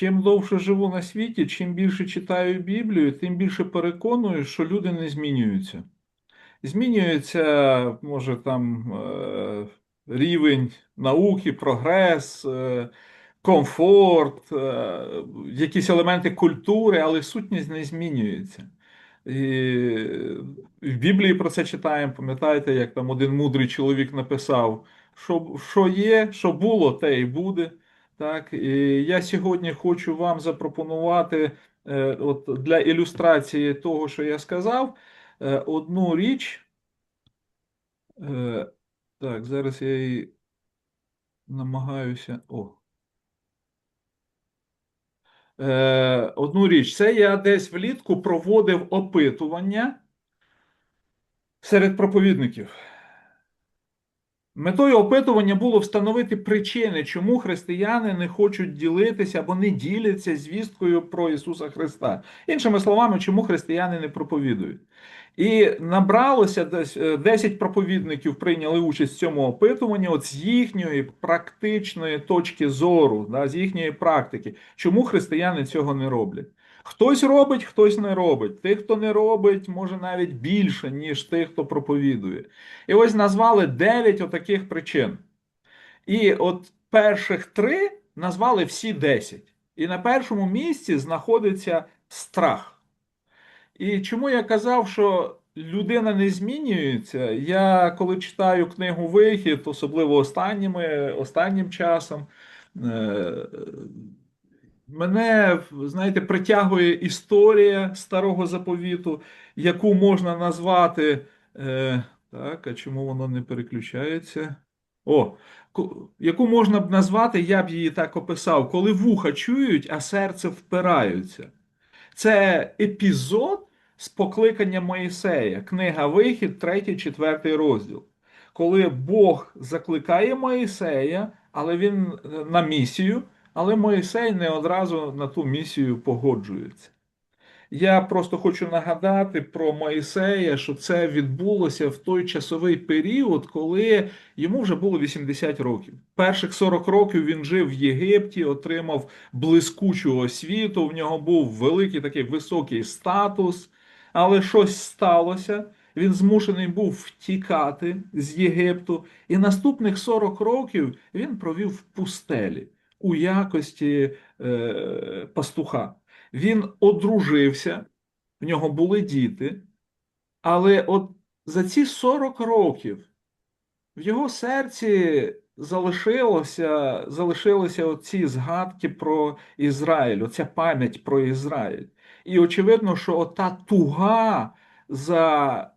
Чим довше живу на світі, чим більше читаю Біблію, тим більше переконую, що люди не змінюються. Змінюється, може, там е, рівень науки, прогрес, е, комфорт, е, якісь елементи культури, але сутність не змінюється. І в Біблії про це читаємо, пам'ятаєте, як там один мудрий чоловік написав, що, що є, що було, те і буде. Так, і я сьогодні хочу вам запропонувати е, от для ілюстрації того, що я сказав, е, одну річ. Е, так, зараз я її намагаюся. О. Е, одну річ. Це я десь влітку проводив опитування серед проповідників. Метою опитування було встановити причини, чому християни не хочуть ділитися або не діляться звісткою про Ісуса Христа. Іншими словами, чому християни не проповідують. І набралося десь е, 10 проповідників прийняли участь в цьому опитуванні, от з їхньої практичної точки зору, да, з їхньої практики, чому християни цього не роблять. Хтось робить, хтось не робить. Тих, хто не робить, може навіть більше, ніж тих, хто проповідує. І ось назвали 9 отаких причин. І от перших три назвали всі 10. І на першому місці знаходиться страх. І чому я казав, що людина не змінюється? Я коли читаю книгу Вихід, особливо останніми, останнім часом, е, мене, знаєте, притягує історія старого заповіту, яку можна назвати. е, Так, а чому воно не переключається? О, яку можна б назвати, я б її так описав, коли вуха чують, а серце впираються. Це епізод з покликання Моїсея, книга Вихід, 3-4 розділ. Коли Бог закликає Моїсея, але він е, на місію, але Моїсей не одразу на ту місію погоджується. Я просто хочу нагадати про Моїсея, що це відбулося в той часовий період, коли йому вже було 80 років. Перших 40 років він жив в Єгипті, отримав блискучу освіту, в нього був великий такий високий статус, але щось сталося. Він змушений був втікати з Єгипту, і наступних 40 років він провів в пустелі у якості е, пастуха. Він одружився, в нього були діти, але от за ці 40 років в його серці залишилося, залишилися оці згадки про Ізраїль, оця пам'ять про Ізраїль. І очевидно, що ота туга за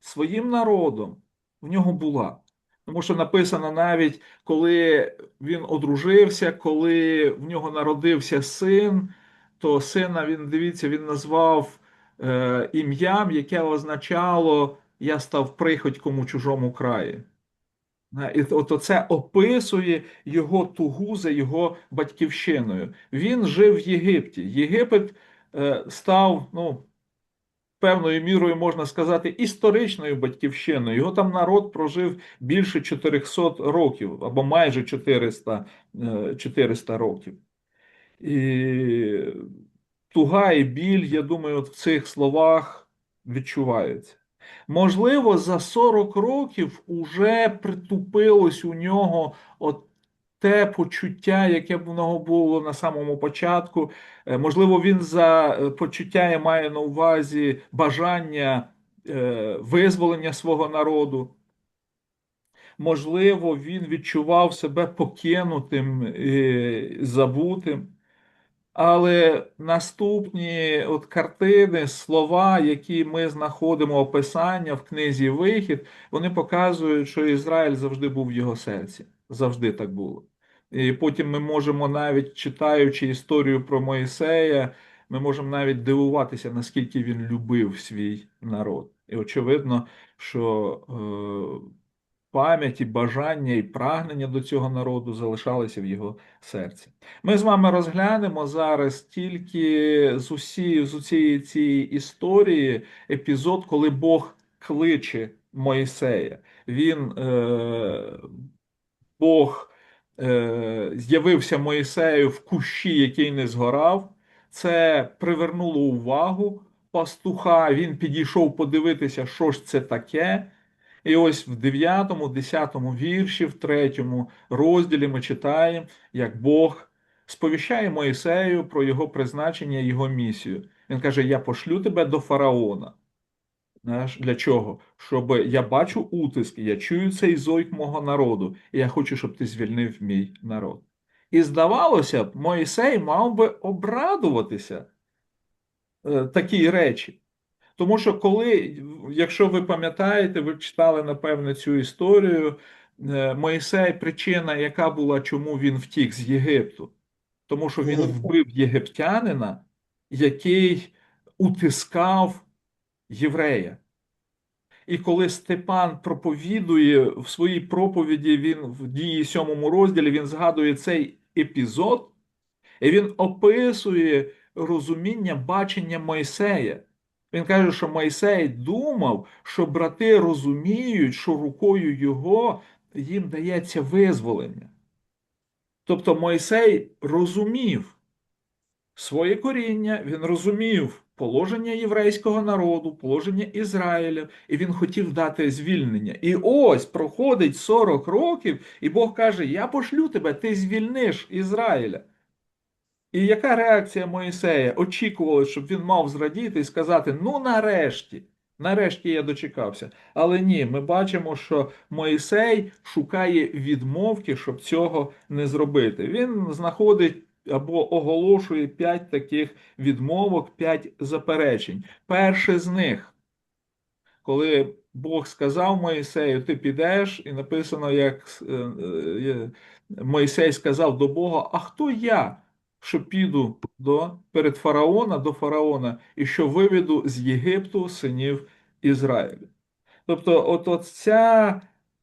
своїм народом в нього була. Тому що написано навіть, коли він одружився, коли в нього народився син, то сина він, дивіться, він назвав е, ім'ям, яке означало Я став приходьком у чужому краї. Е, І от це описує його тугу за його батьківщиною. Він жив в Єгипті. Єгипет е, став, ну, певною мірою можна сказати, історичною батьківщиною. Його там народ прожив більше 400 років або майже 400, е, 400 років. І туга і біль, я думаю, от в цих словах відчуваються. Можливо, за 40 років уже притупилось у нього от те почуття, яке в нього було на самому початку. Е, Можливо, він за е, почуття я маю на увазі бажання е, визволення свого народу. Можливо, він відчував себе покинутим і забутим. Але наступні от картини, слова, які ми знаходимо, описання в книзі Вихід, вони показують, що Ізраїль завжди був в його серці. Завжди так було. І потім ми можемо навіть читаючи історію про Моїсея, ми можемо навіть дивуватися, наскільки він любив свій народ. І очевидно, що е, пам'ять і бажання і прагнення до цього народу залишалися в його серці. Ми з вами розглянемо зараз тільки з усі, з усієї цієї історії епізод, коли Бог кличе Моїсея. Він, е, Бог е, з'явився Моїсею в кущі, який не згорав. Це привернуло увагу пастуха. Він підійшов подивитися, що ж це таке. І ось в 9, 10 вірші, в 3 розділі ми читаємо, як Бог сповіщає Моїсею про його призначення, його місію. Він каже: Я пошлю тебе до фараона. Знаєш, для чого? Щоб я бачу утиск, я чую цей зойк мого народу, і я хочу, щоб ти звільнив мій народ. І здавалося б, Моїсей мав би обрадуватися е, такій речі. Тому що коли, якщо ви пам'ятаєте, ви читали, напевне, цю історію, е, Моїсей, причина, яка була, чому він втік з Єгипту, тому що він вбив єгиптянина, який утискав єврея. І коли Степан проповідує в своїй проповіді, він в дії сьомому розділі він згадує цей епізод, і він описує розуміння бачення Мойсея. Він каже, що Мойсей думав, що брати розуміють, що рукою його їм дається визволення. Тобто Мойсей розумів своє коріння, він розумів положення єврейського народу, положення Ізраїля, і він хотів дати звільнення. І ось проходить 40 років, і Бог каже: Я пошлю тебе, ти звільниш Ізраїля. І яка реакція Моїсея? Очікували, щоб він мав зрадіти і сказати: Ну, нарешті, нарешті я дочекався. Але ні, ми бачимо, що Моїсей шукає відмовки, щоб цього не зробити. Він знаходить або оголошує п'ять таких відмовок, п'ять заперечень. Перше з них, коли Бог сказав Моїсею, ти підеш, і написано, як е, е, Моїсей сказав до Бога: А хто я? Що піду до перед фараона до фараона, і що виведу з Єгипту синів Ізраїля. Тобто, от, от ця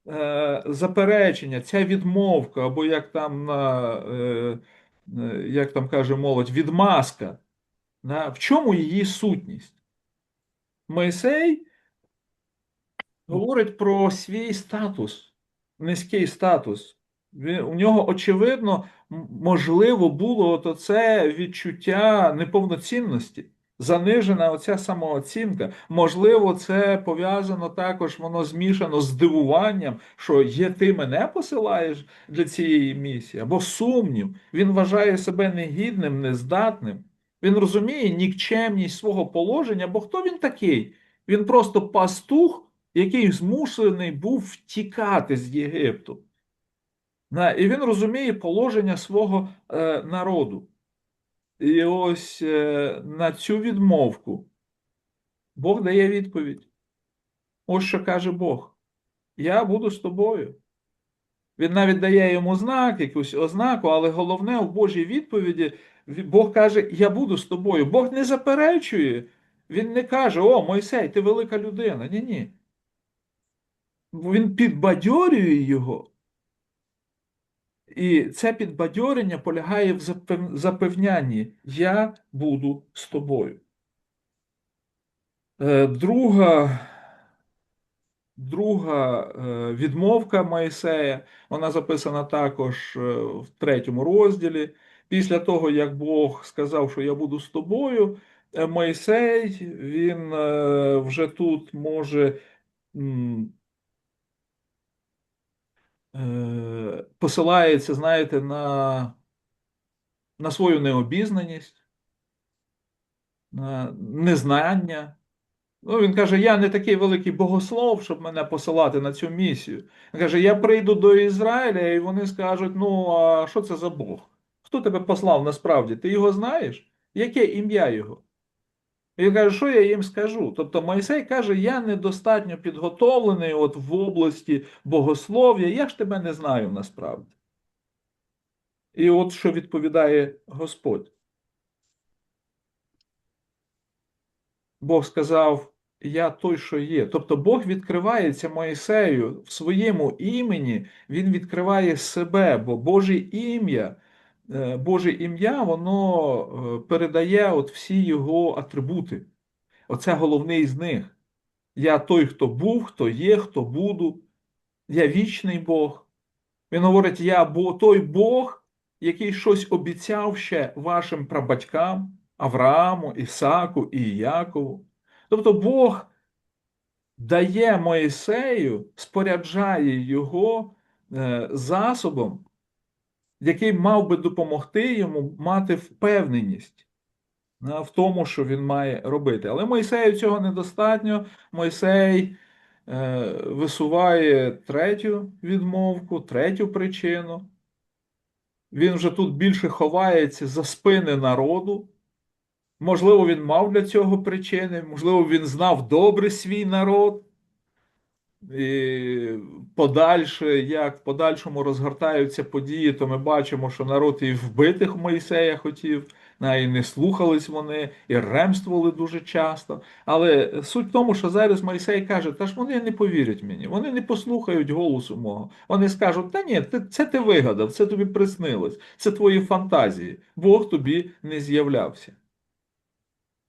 е, заперечення, ця відмовка, або як там на е, як там каже молодь, відмазка. В чому її сутність? Мойсей говорить про свій статус, низький статус. У нього, очевидно, можливо було це відчуття неповноцінності занижена оця самооцінка. Можливо, це пов'язано також, воно змішано з здивуванням, що є ти мене посилаєш для цієї місії, або сумнів. Він вважає себе негідним, нездатним. Він розуміє нікчемність свого положення, бо хто він такий? Він просто пастух, який змушений був втікати з Єгипту. І він розуміє положення свого е, народу. І ось е, на цю відмовку Бог дає відповідь. Ось що каже Бог. Я буду з тобою. Він навіть дає йому знак, якусь ознаку, але головне в Божій відповіді Бог каже: Я буду з тобою. Бог не заперечує. Він не каже, о, Мойсей, ти велика людина. Ні, ні. Він підбадьорює його. І це підбадьорення полягає в запевнянні Я буду з тобою. Е, друга друга е, відмовка Моїсея, вона записана також е, в третьому розділі. Після того, як Бог сказав, що я буду з тобою, Моїсей, він вже тут може Е, посилається, знаєте, на на свою необізнаність, на незнання. Ну, Він каже: Я не такий великий богослов, щоб мене посилати на цю місію. Він каже: Я прийду до Ізраїля, і вони скажуть: ну, а що це за Бог? Хто тебе послав насправді? Ти його знаєш? Яке ім'я його? Він каже, що я їм скажу? Тобто Мойсей каже, я недостатньо підготовлений от в області богослов'я, я ж тебе не знаю насправді. І от що відповідає Господь. Бог сказав, я той, що є. Тобто Бог відкривається Моїсею в своєму імені, Він відкриває себе, бо Боже ім'я. Е, Боже ім'я, воно е, передає от всі його атрибути. Оце головний з них. Я той, хто був, хто є, хто буду. Я вічний Бог. Він говорить: Я той Бог, який щось обіцяв ще вашим прабатькам Аврааму, Ісаку і Якову. Тобто Бог дає Моїсею, споряджає його е, засобом, який мав би допомогти йому мати впевненість е, в тому, що він має робити. Але Мойсею цього недостатньо. Мойсей е, висуває третю відмовку, третю причину. Він вже тут більше ховається за спини народу. Можливо, він мав для цього причини, можливо, він знав добре свій народ. І подальше, як в подальшому розгортаються події, то ми бачимо, що народ і вбитих Моїсея хотів, і не слухались вони, і ремствували дуже часто. Але суть в тому, що зараз Мойсей каже, та ж вони не повірять мені, вони не послухають голосу мого. Вони скажуть, та ні, це ти вигадав, це тобі приснилось, це твої фантазії. Бог тобі не з'являвся.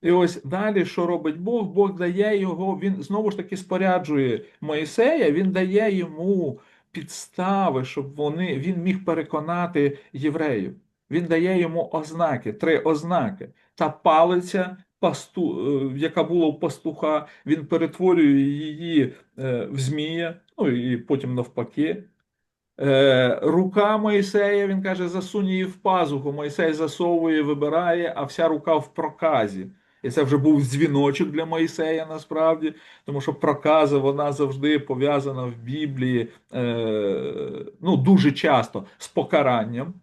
І ось далі, що робить Бог? Бог дає його, він знову ж таки споряджує Моїсея, він дає йому підстави, щоб вони, він міг переконати євреїв. Він дає йому ознаки, три ознаки. Та палиця, пасту, е, яка була у пастуха, він перетворює її е, в змія, ну і потім навпаки. Е, рука Моїсея, він каже, засунь її в пазуху. Моїсей засовує, вибирає, а вся рука в проказі. І це вже був дзвіночок для Моїсея насправді, тому що проказа вона завжди пов'язана в Біблії е, ну, дуже часто з покаранням.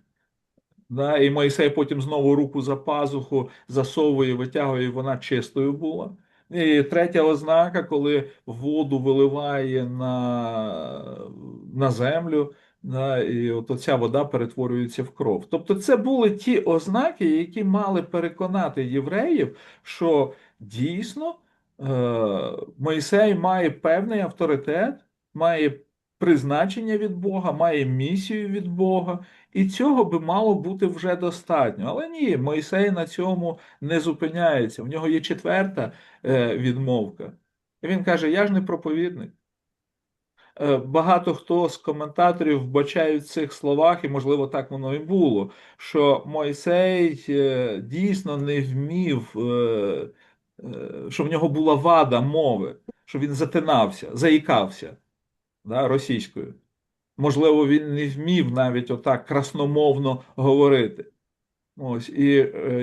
Да? І Моїсей потім знову руку за пазуху засовує, витягує, і вона чистою була. І третя ознака, коли воду виливає на, на землю, да, і от оця вода перетворюється в кров. Тобто це були ті ознаки, які мали переконати євреїв, що дійсно е, Мойсей має певний авторитет, має призначення від Бога, має місію від Бога. І цього би мало бути вже достатньо. Але ні, Мойсей на цьому не зупиняється. В нього є четверта е, відмовка. І він каже: Я ж не проповідник. Е, Багато хто з коментаторів вбачають в цих словах, і, можливо, так воно і було, що Мойсей е, дійсно не вмів, е, що в нього була вада мови, що він затинався, заїкався да, російською. Можливо, він не вмів навіть отак красномовно говорити. Ось, і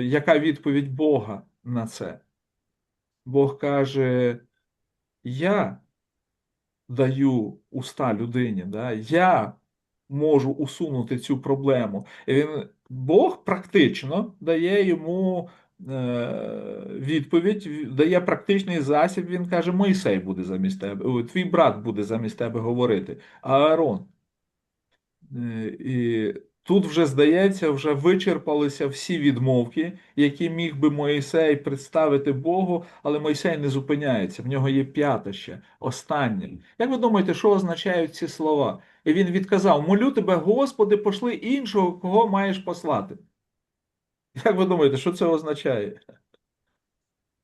яка відповідь Бога на це? Бог каже: Я даю уста людині, да? я можу усунути цю проблему. І він, Бог практично дає йому е, відповідь, дає практичний засіб. Він каже: Мойсей буде замість тебе, твій брат буде замість тебе говорити, Аарон. Е, І тут вже здається, вже вичерпалися всі відмовки, які міг би Моїсей представити Богу, але Мойсей не зупиняється. В нього є п'ята ще, останнє. Як ви думаєте, що означають ці слова? І він відказав: Молю тебе, Господи, пошли іншого, кого маєш послати. Як ви думаєте, що це означає?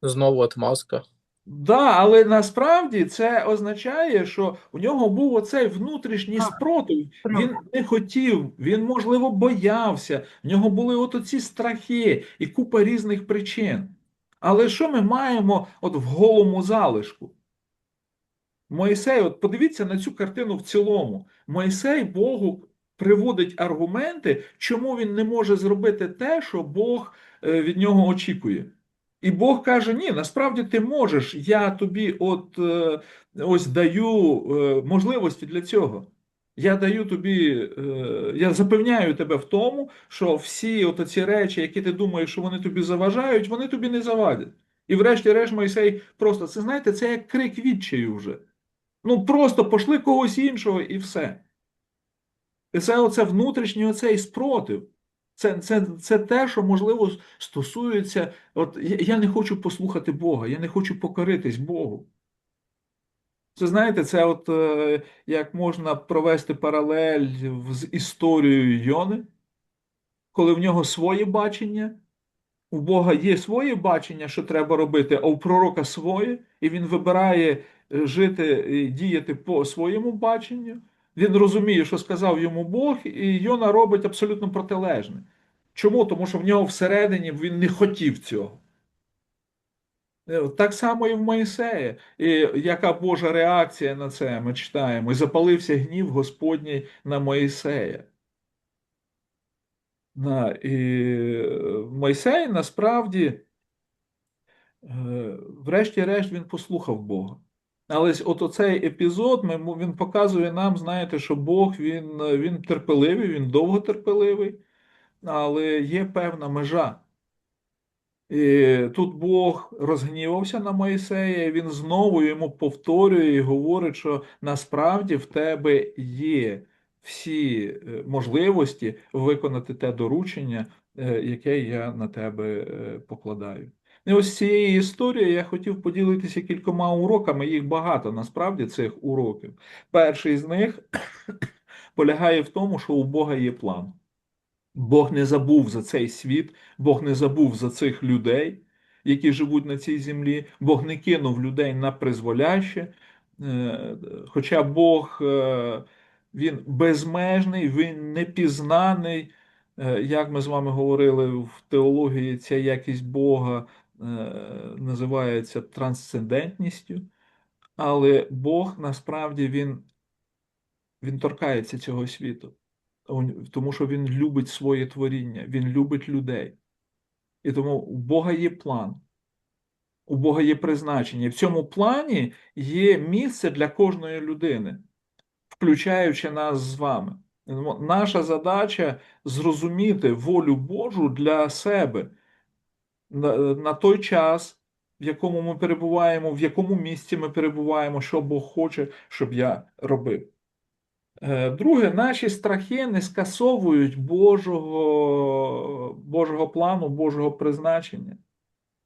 Знову отмазка. Да, але насправді це означає, що у нього був оцей внутрішній спротив. Він не хотів, він, можливо, боявся. В нього були от оці страхи і купа різних причин. Але що ми маємо от в голому залишку? Моїсей, от подивіться на цю картину в цілому. Моїсей Богу приводить аргументи, чому він не може зробити те, що Бог е, від нього очікує. І Бог каже: ні, насправді ти можеш, я тобі от е, ось даю е, можливості для цього. Я даю тобі, е, я запевняю тебе в тому, що всі ці речі, які ти думаєш, що вони тобі заважають, вони тобі не завадять. І врешті-решт Мойсей просто, це знаєте, це як крик відчаю вже. Ну просто пошли когось іншого і все. І це оце внутрішній оцей спротив. Це, це, це те, що, можливо, стосується. От я, не хочу послухати Бога, я не хочу покоритись Богу. Це знаєте, це от е, як можна провести паралель з історією Йони, коли в нього своє бачення, у Бога є своє бачення, що треба робити, а у пророка своє, і він вибирає е, жити і діяти по своєму баченню. Він розуміє, що сказав йому Бог, і Йона робить абсолютно протилежне. Чому? Тому що в нього всередині він не хотів цього. Е, Так само і в Моїсея. І яка Божа реакція на це ми читаємо? І запалився гнів Господній на Моїсея. На, і е, Мойсей насправді, е, врешті-решт, він послухав Бога. Але от оцей епізод ми, він показує нам, знаєте, що Бог він, він терпеливий, він довго терпеливий, але є певна межа. І тут Бог розгнівався на Моїсея, і він знову йому повторює і говорить, що насправді в тебе є всі е, можливості виконати те доручення, е, яке я на тебе е, покладаю. І ось цієї історії я хотів поділитися кількома уроками, їх багато насправді цих уроків. Перший з них полягає в тому, що у Бога є план. Бог не забув за цей світ, Бог не забув за цих людей, які живуть на цій землі. Бог не кинув людей на призволяще. Е, Хоча Бог е, він безмежний, він непізнаний. Е, Як ми з вами говорили в теології, ця якість Бога називається трансцендентністю. Але Бог насправді він, він торкається цього світу. Тому що він любить своє творіння, він любить людей. І тому у Бога є план, у Бога є призначення. В цьому плані є місце для кожної людини, включаючи нас з вами. Наша задача зрозуміти волю Божу для себе на, на той час, в якому ми перебуваємо, в якому місці ми перебуваємо, що Бог хоче, щоб я робив. Е, Друге, наші страхи не скасовують Божого, Божого плану, Божого призначення,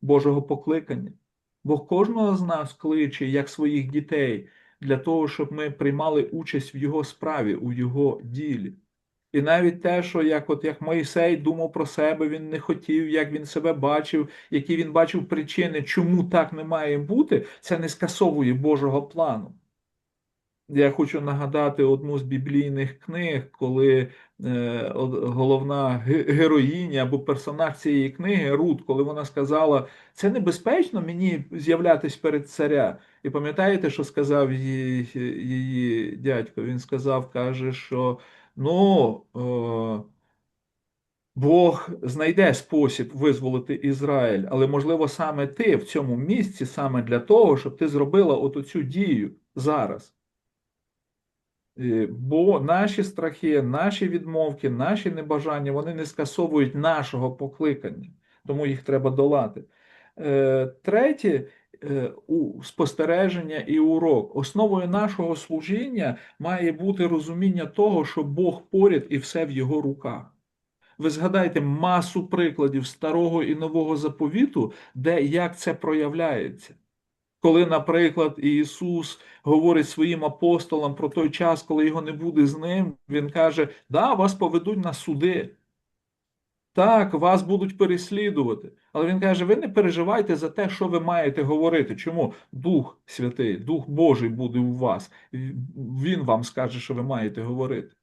Божого покликання. Бог кожного з нас кличе, як своїх дітей, для того, щоб ми приймали участь в Його справі, у Його ділі. І навіть те, що як от як Моїсей думав про себе, він не хотів, як він себе бачив, які він бачив причини, чому так не має бути, це не скасовує Божого плану. Я хочу нагадати одну з біблійних книг, коли е, головна героїня або персонаж цієї книги, Рут, коли вона сказала, це небезпечно мені з'являтись перед царя. І пам'ятаєте, що сказав її, її дядько? Він сказав, каже, що ну, е, Бог знайде спосіб визволити Ізраїль, але можливо саме ти в цьому місці, саме для того, щоб ти зробила от цю дію зараз. Е, Бо наші страхи, наші відмовки, наші небажання, вони не скасовують нашого покликання, тому їх треба долати. Е, Третє спостереження і урок. Основою нашого служіння має бути розуміння того, що Бог поряд і все в його руках. Ви згадайте масу прикладів старого і нового заповіту, де як це проявляється. Коли, наприклад, Ісус говорить своїм апостолам про той час, коли його не буде з ним, Він каже: Да, вас поведуть на суди. Так, вас будуть переслідувати. Але він каже: ви не переживайте за те, що ви маєте говорити. Чому? Дух Святий, Дух Божий буде у вас. Він вам скаже, що ви маєте говорити.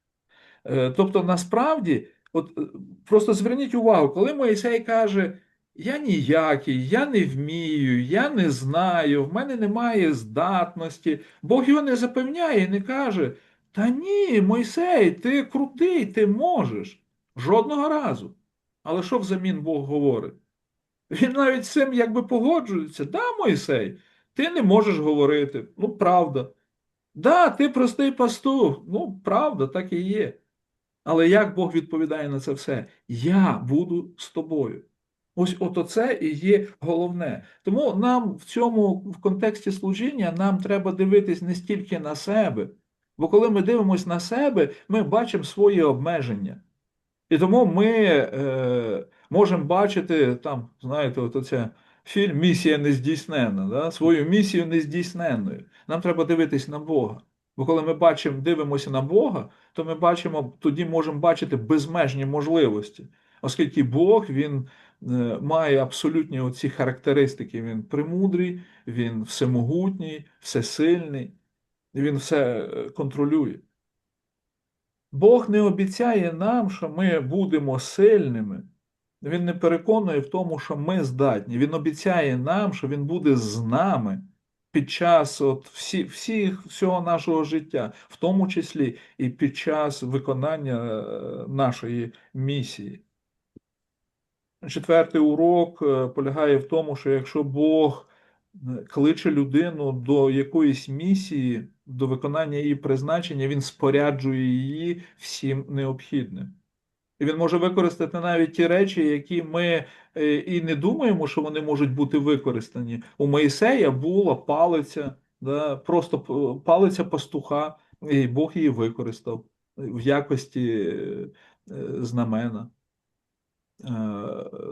Е, Тобто, насправді, от е, просто зверніть увагу, коли Моїсей каже: Я ніякий, я не вмію, я не знаю, в мене немає здатності, Бог його не запевняє і не каже: Та ні, Мойсей, ти крутий, ти можеш. Жодного разу. Але що взамін Бог говорить? Він навіть з цим якби погоджується. Да, Мойсей, ти не можеш говорити. Ну, правда. Да, ти простий пастух. Ну, правда, так і є. Але як Бог відповідає на це все? Я буду з тобою. Ось ото це і є головне. Тому нам в цьому в контексті служіння нам треба дивитись не стільки на себе. Бо коли ми дивимося на себе, ми бачимо свої обмеження. І тому ми е, можемо бачити там, знаєте, от оця фільм Місія нездійсненна, да? свою місію нездійсненною. Нам треба дивитись на Бога. Бо коли ми бачимо, дивимося на Бога, то ми бачимо, тоді можемо бачити безмежні можливості, оскільки Бог він е, має абсолютні оці характеристики. Він премудрий, він всемогутній, всесильний, він все е, контролює. Бог не обіцяє нам, що ми будемо сильними. Він не переконує в тому, що ми здатні. Він обіцяє нам, що Він буде з нами під час от всі, всіх, всього нашого життя, в тому числі і під час виконання е, нашої місії. Четвертий урок е, полягає в тому, що якщо Бог кличе людину до якоїсь місії, до виконання її призначення, він споряджує її всім необхідним. І він може використати навіть ті речі, які ми е, і не думаємо, що вони можуть бути використані. У Моїсея була палиця, да, просто палиця пастуха, і Бог її використав в якості е, е, знамена. Е,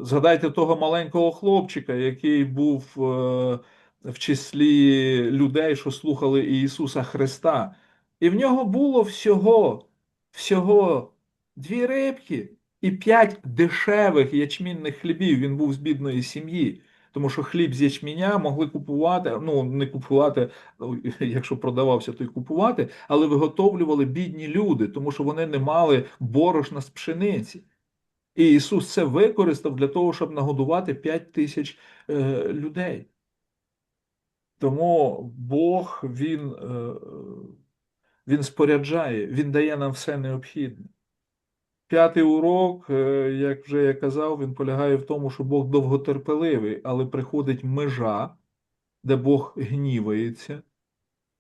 Згадайте того маленького хлопчика, який був е, в числі людей, що слухали Ісуса Христа. І в нього було всього, всього дві рибки і п'ять дешевих ячмінних хлібів. Він був з бідної сім'ї. Тому що хліб з ячменя могли купувати, ну не купувати, ну, якщо продавався, то й купувати, але виготовлювали бідні люди, тому що вони не мали борошна з пшениці. І Ісус це використав для того, щоб нагодувати 5 тисяч е, людей. Тому Бог Він, е, він споряджає, Він дає нам все необхідне. П'ятий урок, е, як вже я казав, він полягає в тому, що Бог довготерпеливий, але приходить межа, де Бог гнівається.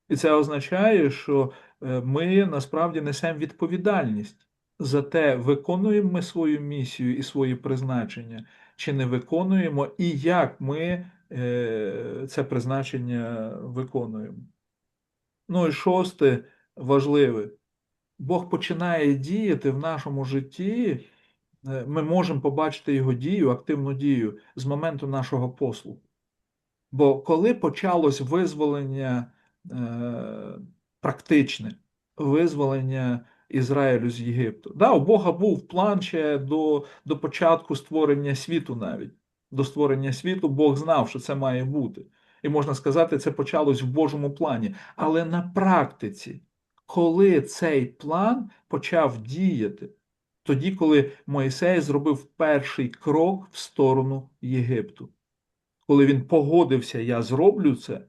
І це означає, що ми насправді несемо відповідальність за те, виконуємо ми свою місію і свої призначення, чи не виконуємо, і як ми е, це призначення виконуємо. Ну і шосте важливе. Бог починає діяти в нашому житті. е, Ми можемо побачити його дію, активну дію з моменту нашого послуху. Бо коли почалось визволення е, практичне, визволення Ізраїлю з Єгипту. Да, у Бога був план ще до, до початку створення світу навіть. До створення світу Бог знав, що це має бути. І можна сказати, це почалось в Божому плані. Але на практиці, коли цей план почав діяти, тоді, коли Мойсей зробив перший крок в сторону Єгипту коли він погодився, я зроблю це,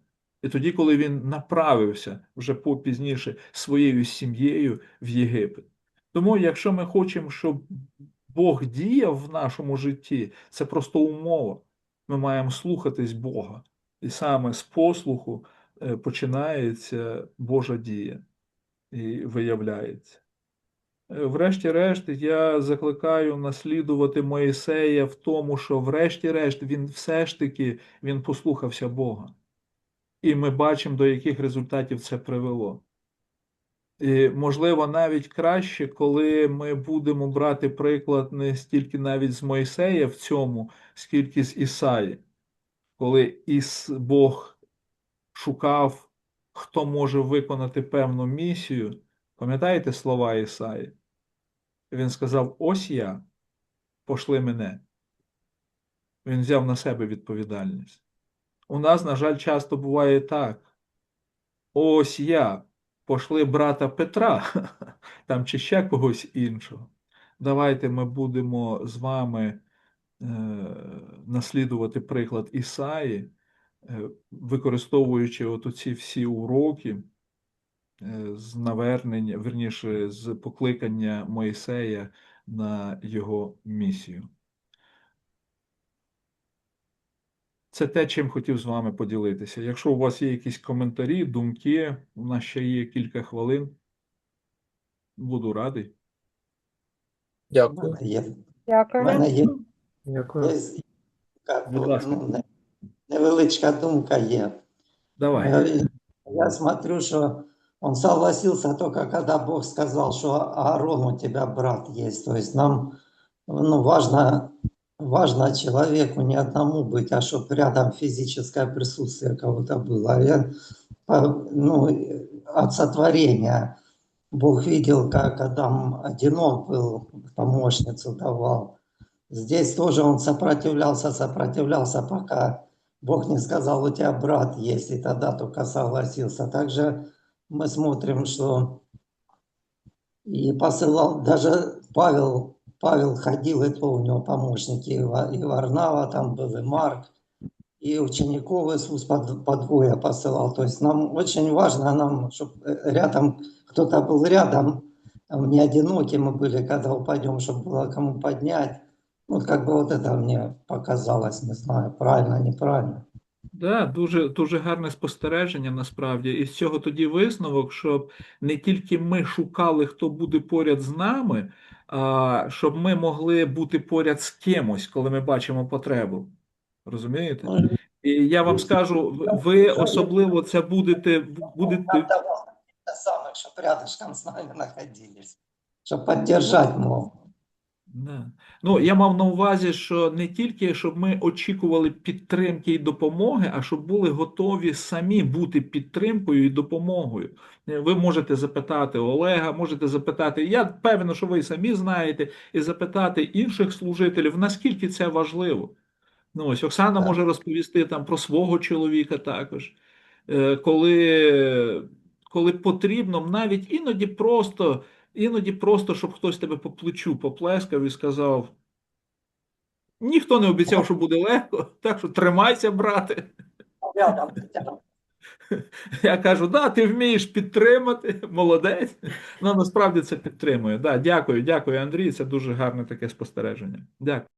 і тоді, коли він направився вже попізніше своєю сім'єю в Єгипет. Тому, якщо ми хочемо, щоб Бог діяв в нашому житті, це просто умова. Ми маємо слухатись Бога. І саме з послуху е, починається Божа дія і виявляється. Е, Врешті-решт, я закликаю наслідувати Моїсея в тому, що врешті-решт він все ж таки він послухався Бога. І ми бачимо, до яких результатів це привело. І, можливо, навіть краще, коли ми будемо брати приклад не стільки навіть з Мойсея в цьому, скільки з Ісаї, коли Іс Бог шукав, хто може виконати певну місію. Пам'ятаєте слова Ісаї? Він сказав: Ось я, пошли мене. Він взяв на себе відповідальність. У нас, на жаль, часто буває так. Ось я, пошли брата Петра, там чи ще когось іншого. Давайте ми будемо з вами е, наслідувати приклад Ісаї, е, використовуючи от оці всі уроки е, з навернення, верніше, з покликання Моїсея на його місію. Це те, чим хотів з вами поділитися. Якщо у вас є якісь коментарі, думки, у нас ще є кілька хвилин. Буду радий. У Дякую. мене є. У Дякую. мене є, Дякую. Будь ласка. ну, невеличка думка є. Давай. Э, Я смотрю, что он согласился только когда Бог сказал, что Аарон у тебя брат есть. То есть нам ну, важно, важно человеку не одному быть, а чтобы рядом физическое присутствие кого-то было. А Я, по- ну, от сотворения Бог видел, как Адам одинок был, помощницу давал. Здесь тоже он сопротивлялся, сопротивлялся, пока Бог не сказал, у тебя брат есть, и тогда только согласился. Также мы смотрим, что И посылал, даже Павел, Павел ходил, и то у него помощники, и Ва- и Варнава там был, и Марк, и учеников Иисус по, по двое посылал. То есть нам очень важно, нам, чтобы рядом, кто-то был рядом, там, не одиноки мы были, когда упадем, чтобы было кому поднять. Ну, как бы вот это мне показалось, не знаю, правильно, неправильно. Да, дуже, дуже гарне спостереження насправді. І з цього тоді висновок, щоб не тільки ми шукали, хто буде поряд з нами, а щоб ми могли бути поряд з кимось, коли ми бачимо потребу. Розумієте? Ну, І я вам скажу, ви- ви особливо це будете, будете Нам давал каких-то самых, чтобы рядышком с нами находились, чтобы поддержать мог. Да. Ну, я мав на увазі, що не тільки щоб ми очікували підтримки і допомоги, а щоб були готові самі бути підтримкою і допомогою. Ви можете запитати Олега, можете запитати, я певен, що ви самі знаєте, і запитати інших служителів, наскільки це важливо. Ну, ось Оксана Так. може розповісти там про свого чоловіка також. Е, Коли, коли потрібно, навіть іноді просто, іноді просто, щоб хтось тебе по плечу поплескав і сказав: ніхто не обіцяв, що буде легко, так що тримайся, брате. Я кажу, да, ти вмієш підтримати, молодець. Ну, насправді це підтримує. Да, дякую, дякую, Андрій. Це дуже гарне таке спостереження. Дякую.